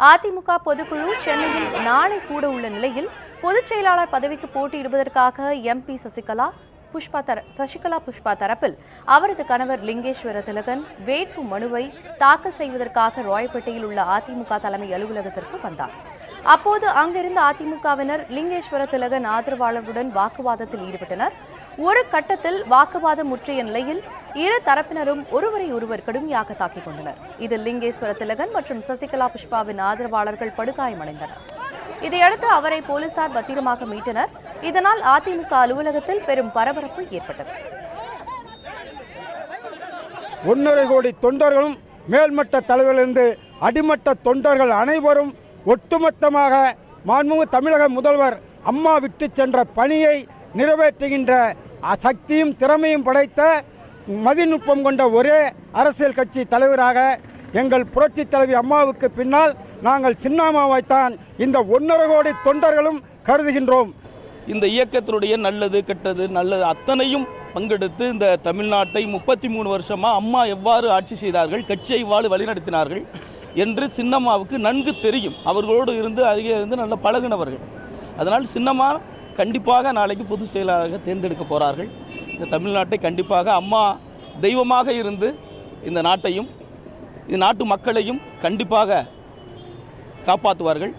அதிமுக பொதுக்குழு சென்னையில் நாளை கூட உள்ள நிலையில் பொதுச் செயலாளர் பதவிக்கு போட்டியிடுவதற்காக எம்பி சசிகலா புஷ்பா தர சசிகலா புஷ்பா தரப்பில் அவரது கணவர் லிங்கேஸ்வர திலகன் வேட்பு மனுவை தாக்கல் செய்வதற்காக ராயப்பேட்டையில் உள்ள அதிமுக தலைமை அலுவலகத்திற்கு வந்தார். அப்போது அங்கிருந்த அதிமுகவினர் லிங்கேஸ்வர திலகன் ஆதரவாளர்களுடன் வாக்குவாதத்தில் ஈடுபட்டனர். ஒரு கட்டத்தில் வாக்குவாதம் முற்றிய நிலையில் இரு தரப்பினரும் ஒருவரை ஒருவர் கடுமையாக தாக்கிக் கொண்டனர். இதில் லிங்கேஸ்வர திலகன் மற்றும் சசிகலா புஷ்பாவின் ஆதரவாளர்கள் படுகாயமடைந்தனர். இதையடுத்து அவரை போலீசார் பத்திரமாக மீட்டனர். இதனால் அதிமுக அலுவலகத்தில் பெரும் பரபரப்பு ஏற்பட்டது. ஒன்றரை கோடி தொண்டர்களும் மேல்மட்ட தலைவரிலிருந்து அடிமட்ட தொண்டர்கள் அனைவரும் ஒட்டுமொத்தமாக மாண்புமிகு தமிழக முதல்வர் அம்மா விட்டு சென்ற பணியை நிறைவேற்றுகின்ற சக்தியும் திறமையும் படைத்த மதிநுட்பம் கொண்ட ஒரே அரசியல் கட்சி தலைவராக எங்கள் புரட்சி தலைவி அம்மாவுக்கு பின்னால் நாங்கள் சின்னம்மாவைத்தான் இந்த ஒன்றரை கோடி தொண்டர்களும் கருதுகின்றோம். இந்த இயக்கத்தினுடைய நல்லது கெட்டது நல்லது அத்தனையும் பங்கெடுத்து இந்த தமிழ்நாட்டை முப்பத்தி மூணு வருஷமா அம்மா எவ்வாறு ஆட்சி செய்தார்கள் கட்சியை வாழ் வழிநடத்தினார்கள் என்று சின்னம்மாவுக்கு நன்கு தெரியும். அவர்களோடு இருந்து அருகே இருந்து நல்ல பழகினவர்கள். அதனால் சின்னம்மா கண்டிப்பாக நாளைக்கு பொதுச் செயலாளராக தேர்ந்தெடுக்க போகிறார்கள் இந்த தமிழ்நாட்டை கண்டிப்பாக அம்மா தெய்வமாக இருந்து இந்த நாட்டையும் இந்த நாட்டு மக்களையும் கண்டிப்பாக காப்பாற்றுவார்கள்.